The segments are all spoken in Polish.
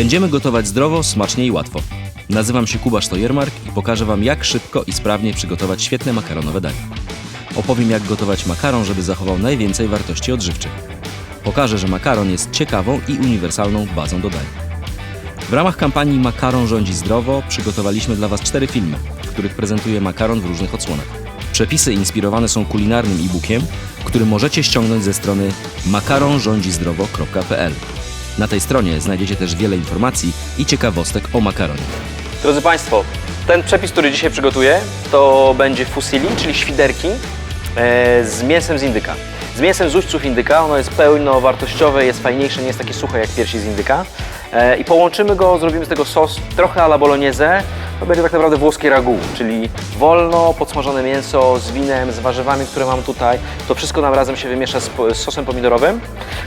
Będziemy gotować zdrowo, smacznie i łatwo. Nazywam się Kuba Sztojermark i pokażę Wam, jak szybko i sprawnie przygotować świetne makaronowe danie. Opowiem, jak gotować makaron, żeby zachował najwięcej wartości odżywczych. Pokażę, że makaron jest ciekawą i uniwersalną bazą do dań. W ramach kampanii Makaron rządzi zdrowo przygotowaliśmy dla Was cztery filmy, w których prezentuję makaron w różnych odsłonach. Przepisy inspirowane są kulinarnym e-bookiem, który możecie ściągnąć ze strony makaronrządzizdrowo.pl. Na tej stronie znajdziecie też wiele informacji i ciekawostek o makaronie. Drodzy Państwo, ten przepis, który dzisiaj przygotuję, to będzie fusilli, czyli świderki e, z mięsem z indyka. Z mięsem z uźców indyka, ono jest pełnowartościowe, jest fajniejsze, nie jest takie suche jak piersi z indyka. E, I połączymy go, zrobimy z tego sos trochę ala bolognese. To będzie tak naprawdę włoskie ragu, czyli wolno podsmażone mięso z winem, z warzywami, które mam tutaj. To wszystko nam razem się wymiesza z, z sosem pomidorowym.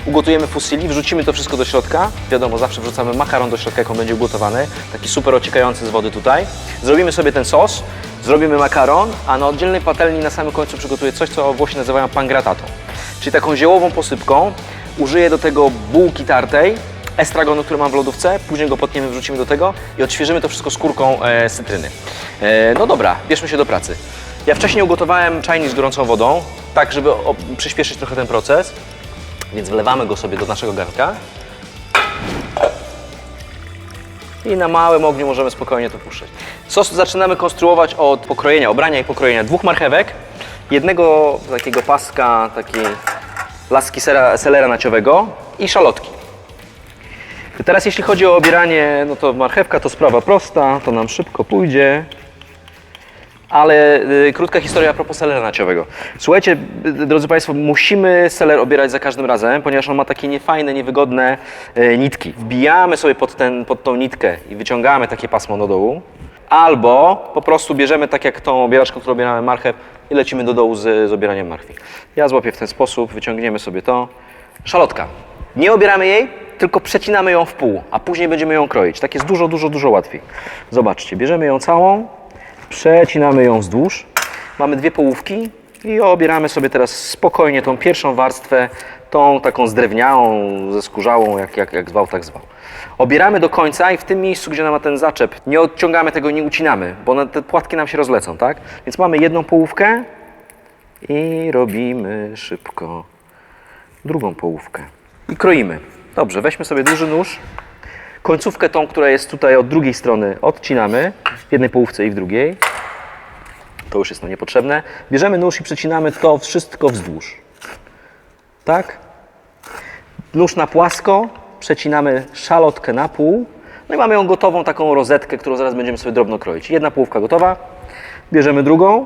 Ugotujemy fusilli, wrzucimy to wszystko do środka. Wiadomo, zawsze wrzucamy makaron do środka, jak on będzie ugotowany. Taki super ociekający z wody tutaj. Zrobimy sobie ten sos, zrobimy makaron, a na oddzielnej patelni na samym końcu przygotuję coś, co Włosi nazywają pangratato. Czyli taką ziołową posypką. Użyję do tego bułki tartej, estragonu, który mam w lodówce, później go potniemy, wrzucimy do tego i odświeżymy to wszystko skórką e, cytryny. E, no dobra, bierzmy się do pracy. Ja wcześniej ugotowałem czajnik z gorącą wodą, tak żeby o, przyspieszyć trochę ten proces, więc wlewamy go sobie do naszego garnka. I na małym ogniu możemy spokojnie to puszczać. Sos zaczynamy konstruować od pokrojenia, obrania i pokrojenia dwóch marchewek, jednego takiego paska, takiej laski sera, selera naciowego i szalotki. Teraz jeśli chodzi o obieranie, no to marchewka to sprawa prosta, to nam szybko pójdzie. Ale y, krótka historia a propos selera naciowego. Słuchajcie, y, drodzy Państwo, musimy seler obierać za każdym razem, ponieważ on ma takie niefajne, niewygodne y, nitki. Wbijamy sobie pod, ten, pod tą nitkę i wyciągamy takie pasmo do dołu. Albo po prostu bierzemy tak jak tą obieraczką, którą obieramy marchew i lecimy do dołu z, z obieraniem marchwi. Ja złapię w ten sposób, wyciągniemy sobie to. Szalotka. Nie obieramy jej, tylko przecinamy ją w pół, a później będziemy ją kroić. Tak jest dużo, dużo, dużo łatwiej. Zobaczcie, bierzemy ją całą, przecinamy ją wzdłuż. Mamy dwie połówki i obieramy sobie teraz spokojnie tą pierwszą warstwę, tą taką zdrewniałą, ze skórzałą, jak, jak, jak zwał, tak zwał. Obieramy do końca i w tym miejscu, gdzie ona ma ten zaczep, nie odciągamy tego, nie ucinamy, bo te płatki nam się rozlecą, tak? Więc mamy jedną połówkę i robimy szybko drugą połówkę. I kroimy. Dobrze, weźmy sobie duży nóż. Końcówkę tą, która jest tutaj od drugiej strony, odcinamy w jednej połówce i w drugiej. To już jest nam niepotrzebne. Bierzemy nóż i przecinamy to wszystko wzdłuż. Tak? Nóż na płasko, przecinamy szalotkę na pół. No i mamy ją gotową, taką rozetkę, którą zaraz będziemy sobie drobno kroić. Jedna połówka gotowa. Bierzemy drugą.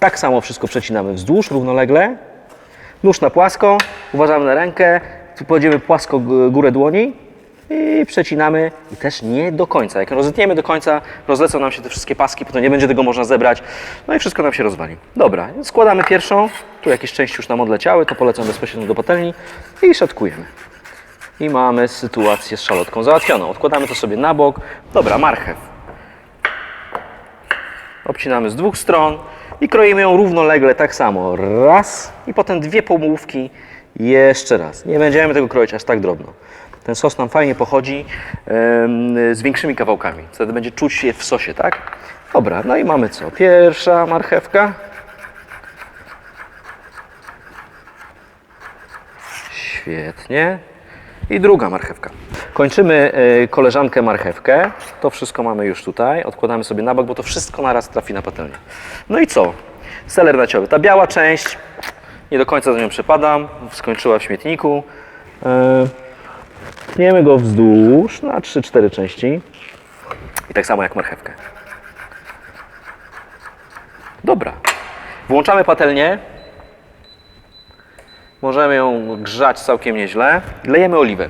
Tak samo wszystko przecinamy wzdłuż, równolegle. Nóż na płasko, uważamy na rękę, tu kładziemy płasko górę dłoni i przecinamy i też nie do końca. Jak rozetniemy do końca, rozlecą nam się te wszystkie paski, potem nie będzie tego można zebrać, no i wszystko nam się rozwali. Dobra, składamy pierwszą, tu jakieś części już nam odleciały, to polecą bezpośrednio do patelni i szatkujemy. I mamy sytuację z szalotką załatwioną. Odkładamy to sobie na bok. Dobra, marchew. Obcinamy z dwóch stron i kroimy ją równolegle tak samo. Raz i potem dwie połówki jeszcze raz. Nie będziemy tego kroić aż tak drobno. Ten sos nam fajnie pochodzi z większymi kawałkami. Wtedy będzie czuć je w sosie, tak? Dobra, no i mamy co? Pierwsza marchewka. Świetnie. I druga marchewka. Kończymy y, koleżankę marchewkę. To wszystko mamy już tutaj. Odkładamy sobie na bok, bo to wszystko naraz trafi na patelnię. No i co? Seler naciowy. Ta biała część, nie do końca za nią przepadam. Skończyła w śmietniku. Tniemy go wzdłuż na 3-4 części. I tak samo jak marchewkę. Dobra. Włączamy patelnię. Możemy ją grzać całkiem nieźle. Lejemy oliwę.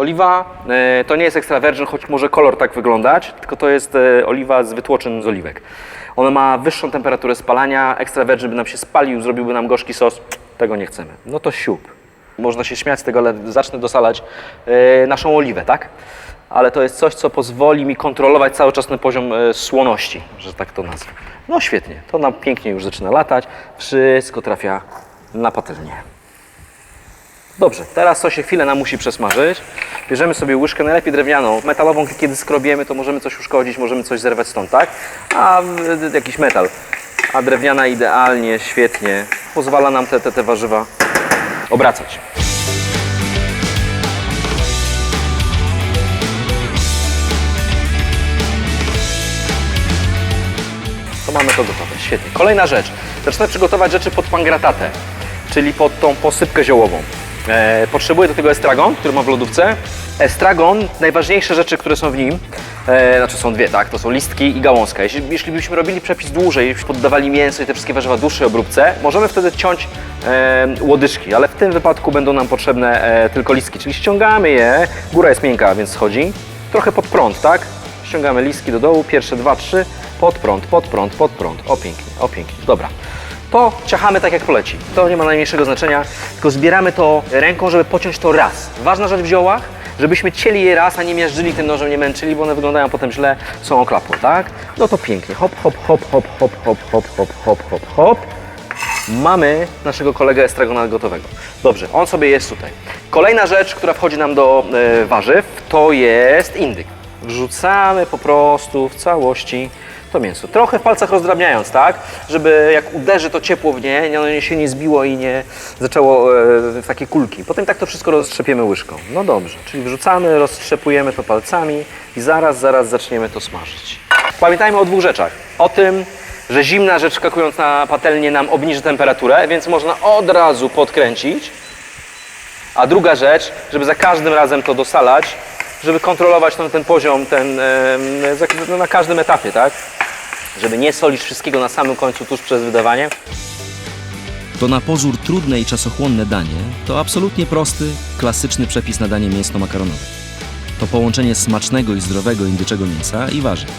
Oliwa e, to nie jest extra virgin, choć może kolor tak wyglądać, tylko to jest e, oliwa z wytłoczyn z oliwek. Ona ma wyższą temperaturę spalania, extra virgin by nam się spalił, zrobiłby nam gorzki sos. Tego nie chcemy. No to siup. Można się śmiać z tego, ale zacznę dosalać e, naszą oliwę, tak? Ale to jest coś, co pozwoli mi kontrolować cały czas ten poziom słoności, że tak to nazwę. No świetnie, to nam pięknie już zaczyna latać. Wszystko trafia na patelnię. Dobrze, teraz to się chwilę nam musi przesmażyć. Bierzemy sobie łyżkę, najlepiej drewnianą, metalową, kiedy skrobiemy, to możemy coś uszkodzić, możemy coś zerwać stąd, tak? A y, jakiś metal. A drewniana idealnie, świetnie, pozwala nam te, te, te warzywa obracać. To mamy to gotowe, świetnie. Kolejna rzecz. Zacznę przygotować rzeczy pod pangratatę, czyli pod tą posypkę ziołową. E, potrzebuję do tego estragon, który mam w lodówce. Estragon, najważniejsze rzeczy, które są w nim, e, znaczy są dwie, tak? To są listki i gałązka. Jeśli, jeśli byśmy robili przepis dłużej, jeśli poddawali mięso i te wszystkie warzywa dłuższej obróbce, możemy wtedy ciąć e, ale w tym wypadku będą nam potrzebne e, tylko listki, czyli ściągamy je, góra jest miękka, więc schodzi, trochę pod prąd, tak? Ściągamy listki do dołu, pierwsze dwa, trzy, pod prąd, pod prąd, pod prąd. O pięknie, o pięknie. Dobra. To ciachamy tak jak poleci. To nie ma najmniejszego znaczenia, tylko zbieramy to ręką, żeby pociąć to raz. Ważna rzecz w ziołach, żebyśmy cieli je raz, a nie miażdżyli tym nożem, nie męczyli, bo one wyglądają potem źle, są oklapło, tak? No to pięknie. Hop, hop, hop, hop, hop, hop, hop, hop, hop, hop, hop. Mamy naszego kolegę estragona gotowego. Dobrze, on sobie jest tutaj. Kolejna rzecz, która wchodzi nam do e, warzyw, to jest indyk. Wrzucamy po prostu w całości to mięso. Trochę w palcach rozdrabniając, tak? Żeby jak uderzy to ciepło w nie, ono się nie zbiło i nie zaczęło e, takie kulki. Potem tak to wszystko roztrzepiemy łyżką. No dobrze, czyli wrzucamy, roztrzepujemy to palcami i zaraz, zaraz zaczniemy to smażyć. Pamiętajmy o dwóch rzeczach. O tym, że zimna rzecz wskakując na patelnię nam obniży temperaturę, więc można od razu podkręcić. A druga rzecz, żeby za każdym razem to dosalać, żeby kontrolować ten, ten poziom ten, na każdym etapie, tak? Żeby nie solić wszystkiego na samym końcu, tuż przed wydawaniem. To na pozór trudne i czasochłonne danie to absolutnie prosty, klasyczny przepis na danie mięsno-makaronowe. To połączenie smacznego i zdrowego indyczego mięsa i warzyw,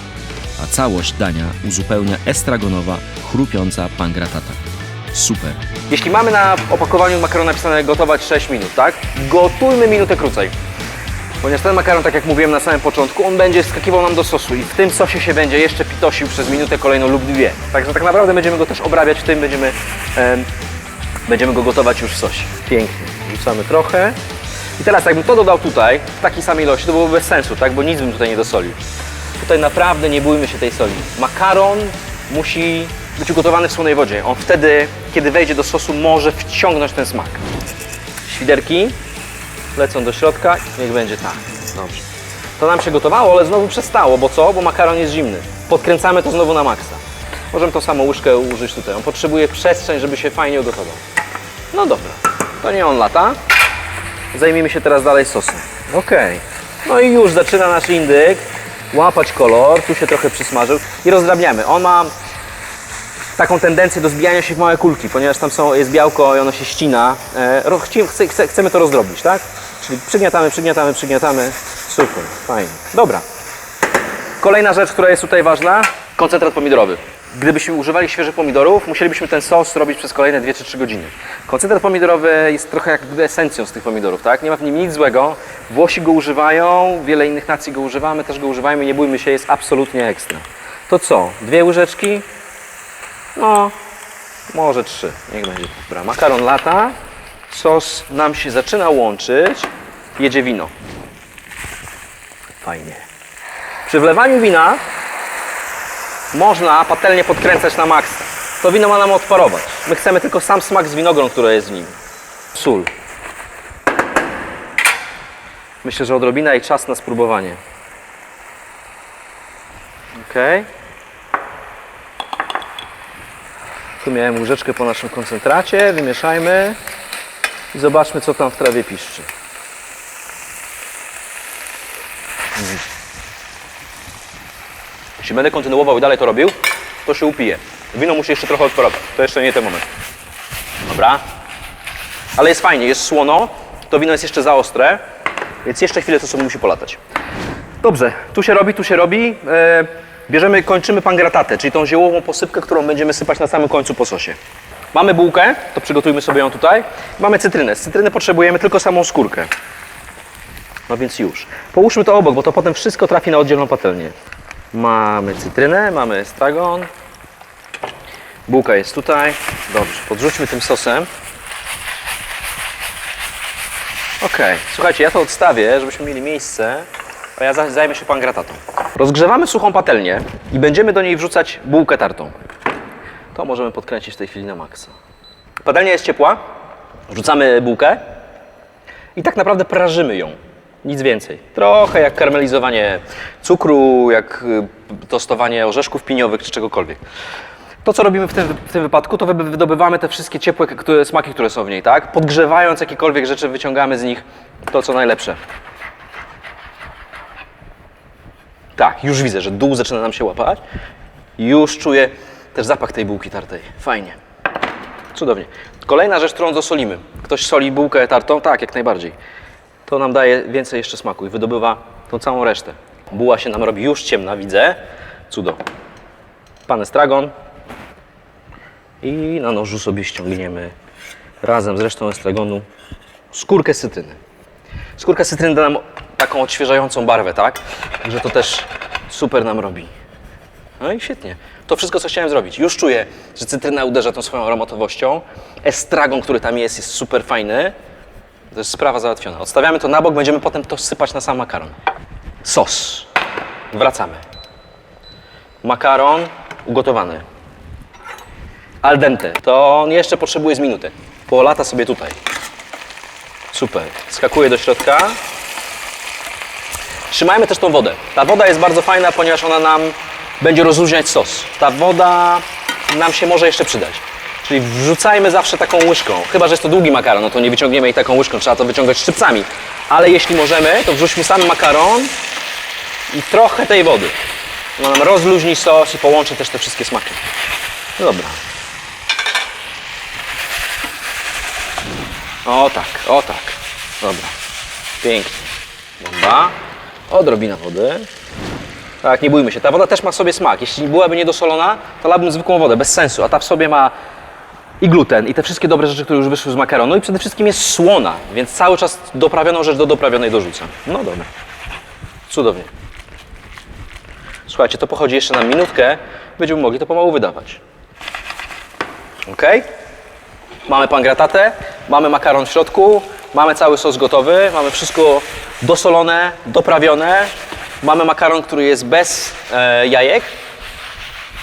a całość dania uzupełnia estragonowa, chrupiąca pangratata. Super! Jeśli mamy na opakowaniu makaron napisane gotować 6 minut, tak? Gotujmy minutę krócej. Ponieważ ten makaron, tak jak mówiłem na samym początku, on będzie wskakiwał nam do sosu i w tym sosie się będzie jeszcze pitosił przez minutę kolejną lub dwie. Także tak naprawdę będziemy go też obrabiać w tym, będziemy, em, będziemy go gotować już w sosie. Pięknie. Wrzucamy trochę. I teraz jakbym to dodał tutaj, w takiej samej ilości, to byłoby bez sensu, tak? Bo nic bym tutaj nie dosolił. Tutaj naprawdę nie bójmy się tej soli. Makaron musi być ugotowany w słonej wodzie. On wtedy, kiedy wejdzie do sosu, może wciągnąć ten smak. Świderki lecą do środka, niech będzie tak. Dobrze. To nam się gotowało, ale znowu przestało, bo co? Bo makaron jest zimny. Podkręcamy to znowu na maksa. Możemy tą samą łyżkę użyć tutaj. On potrzebuje przestrzeń, żeby się fajnie ugotował. No dobra, to nie on lata. Zajmijmy się teraz dalej sosem. Okej. No i już zaczyna nasz indyk łapać kolor. Tu się trochę przysmażył i rozdrabniamy. On ma taką tendencję do zbijania się w małe kulki, ponieważ tam są, jest białko i ono się ścina. E, chcemy to rozdrobić, tak? Czyli przygniatamy, przygniatamy, przygniatamy. Super, fajnie. Dobra. Kolejna rzecz, która jest tutaj ważna, koncentrat pomidorowy. Gdybyśmy używali świeżych pomidorów, musielibyśmy ten sos robić przez kolejne 2 czy 3 godziny. Koncentrat pomidorowy jest trochę jak esencją z tych pomidorów, tak? Nie ma w nim nic złego. Włosi go używają, wiele innych nacji go używamy, też go używajmy, nie bójmy się, jest absolutnie ekstra. To co? Dwie łyżeczki? No, może trzy, niech będzie. Dobra, makaron lata, sos nam się zaczyna łączyć, jedzie wino. Fajnie. Przy wlewaniu wina można patelnię podkręcać na maksa. To wino ma nam odparować. My chcemy tylko sam smak z winogron, które jest w nim. Sól. Myślę, że odrobina i czas na spróbowanie. Okej. Tu miałem łyżeczkę po naszym koncentracie, wymieszajmy i zobaczmy, co tam w trawie piszczy. Jeśli będę kontynuował i dalej to robił, to się upije. Wino musi jeszcze trochę odparować. To jeszcze nie ten moment. Dobra. Ale jest fajnie, jest słono, to wino jest jeszcze za ostre, więc jeszcze chwilę to sobie musi polatać. Dobrze, tu się robi, tu się robi. E, bierzemy, kończymy pangratatę, czyli tą ziołową posypkę, którą będziemy sypać na samym końcu po sosie. Mamy bułkę, to przygotujmy sobie ją tutaj. Mamy cytrynę. Z cytryny potrzebujemy tylko samą skórkę. No więc już. Połóżmy to obok, bo to potem wszystko trafi na oddzielną patelnię. Mamy cytrynę, mamy estragon. Bułka jest tutaj. Dobrze, podrzućmy tym sosem. Okej, słuchajcie, ja to odstawię, żebyśmy mieli miejsce, a ja za- zajmę się pangratatą. Rozgrzewamy suchą patelnię i będziemy do niej wrzucać bułkę tartą. To możemy podkręcić w tej chwili na maksa. Patelnia jest ciepła, wrzucamy bułkę i tak naprawdę prażymy ją. Nic więcej. Trochę jak karmelizowanie cukru, jak y, tostowanie orzeszków piniowych czy czegokolwiek. To, co robimy w tym, w tym wypadku, to wy- wydobywamy te wszystkie ciepłe które, smaki, które są w niej, tak? Podgrzewając jakiekolwiek rzeczy, wyciągamy z nich to, co najlepsze. Tak, już widzę, że dół zaczyna nam się łapać. Już czuję też zapach tej bułki tartej. Fajnie. Cudownie. Kolejna rzecz, którą dosolimy. Ktoś soli bułkę tartą? Tak, jak najbardziej. To nam daje więcej jeszcze smaku i wydobywa tą całą resztę. Buła się nam robi już ciemna, widzę. Cudo. Pan estragon. I na nożu sobie ściągniemy razem z resztą estragonu skórkę cytryny. Skórka cytryny da nam taką odświeżającą barwę, tak? Także to też super nam robi. No i świetnie. To wszystko, co chciałem zrobić. Już czuję, że cytryna uderza tą swoją aromatowością. Estragon, który tam jest, jest super fajny. To jest sprawa załatwiona. Odstawiamy to na bok, będziemy potem to sypać na sam makaron. Sos. Wracamy. Makaron ugotowany. Al dente. To on jeszcze potrzebuje z minuty. Po lata sobie tutaj. Super. Skakuje do środka. Trzymajmy też tą wodę. Ta woda jest bardzo fajna, ponieważ ona nam będzie rozluźniać sos. Ta woda nam się może jeszcze przydać. Czyli wrzucajmy zawsze taką łyżką. Chyba, że jest to długi makaron, no to nie wyciągniemy jej taką łyżką, trzeba to wyciągać szczypcami. Ale jeśli możemy, to wrzućmy sam makaron i trochę tej wody. Ona nam rozluźni sos i połączy też te wszystkie smaki. No dobra. O tak, o tak. Dobra. Pięknie. Dobra. Odrobina wody. Tak, nie bójmy się. Ta woda też ma w sobie smak. Jeśli byłaby niedosolona, to lałbym zwykłą wodę, bez sensu. A ta w sobie ma i gluten, i te wszystkie dobre rzeczy, które już wyszły z makaronu. I przede wszystkim jest słona, więc cały czas doprawioną rzecz do doprawionej dorzucam. No dobra. Cudownie. Słuchajcie, to pochodzi jeszcze na minutkę. Będziemy mogli to pomału wydawać. Ok? Mamy pangratatę, mamy makaron w środku, mamy cały sos gotowy, mamy wszystko dosolone, doprawione. Mamy makaron, który jest bez e, jajek,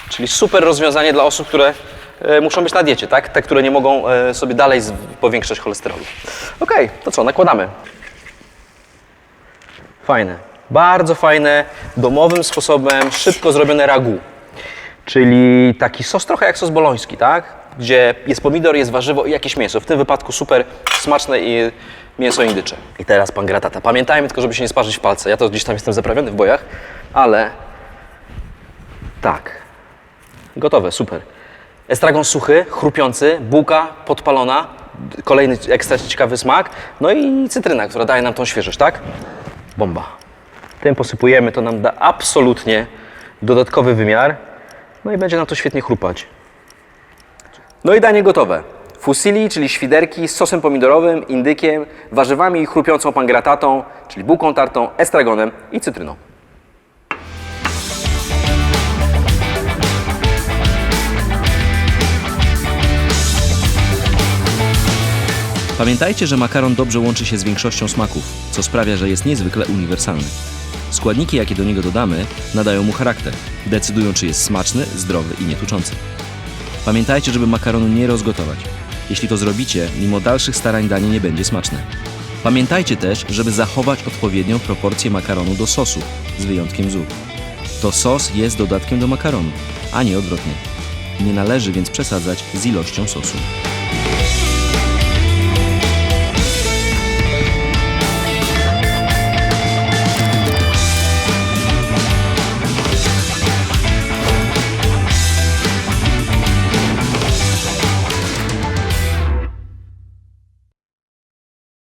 czyli super rozwiązanie dla osób, które e, muszą być na diecie, tak? Te, które nie mogą e, sobie dalej z, powiększać cholesterolu. Ok, to co, nakładamy. Fajne, bardzo fajne, domowym sposobem, szybko zrobione ragu. Czyli taki sos trochę jak sos boloński, tak? Gdzie jest pomidor, jest warzywo i jakieś mięso. W tym wypadku super smaczne i mięso indycze. I teraz pan gratata. Pamiętajmy tylko, żeby się nie sparzyć w palce. Ja to gdzieś tam jestem zaprawiony w bojach, ale tak. Gotowe, super. Estragon suchy, chrupiący, bułka podpalona, kolejny ekstra ciekawy smak, no i cytryna, która daje nam tą świeżość, tak? Bomba. Tym posypujemy, to nam da absolutnie dodatkowy wymiar. No i będzie nam to świetnie chrupać. No i danie gotowe. Fusilli, czyli świderki z sosem pomidorowym, indykiem, warzywami i chrupiącą pangratatą, czyli bułką tartą, estragonem i cytryną. Pamiętajcie, że makaron dobrze łączy się z większością smaków, co sprawia, że jest niezwykle uniwersalny. Składniki, jakie do niego dodamy, nadają mu charakter, decydują, czy jest smaczny, zdrowy i nietuczący. Pamiętajcie, żeby makaronu nie rozgotować. Jeśli to zrobicie, mimo dalszych starań danie nie będzie smaczne. Pamiętajcie też, żeby zachować odpowiednią proporcję makaronu do sosu, z wyjątkiem zup. To sos jest dodatkiem do makaronu, a nie odwrotnie. Nie należy więc przesadzać z ilością sosu.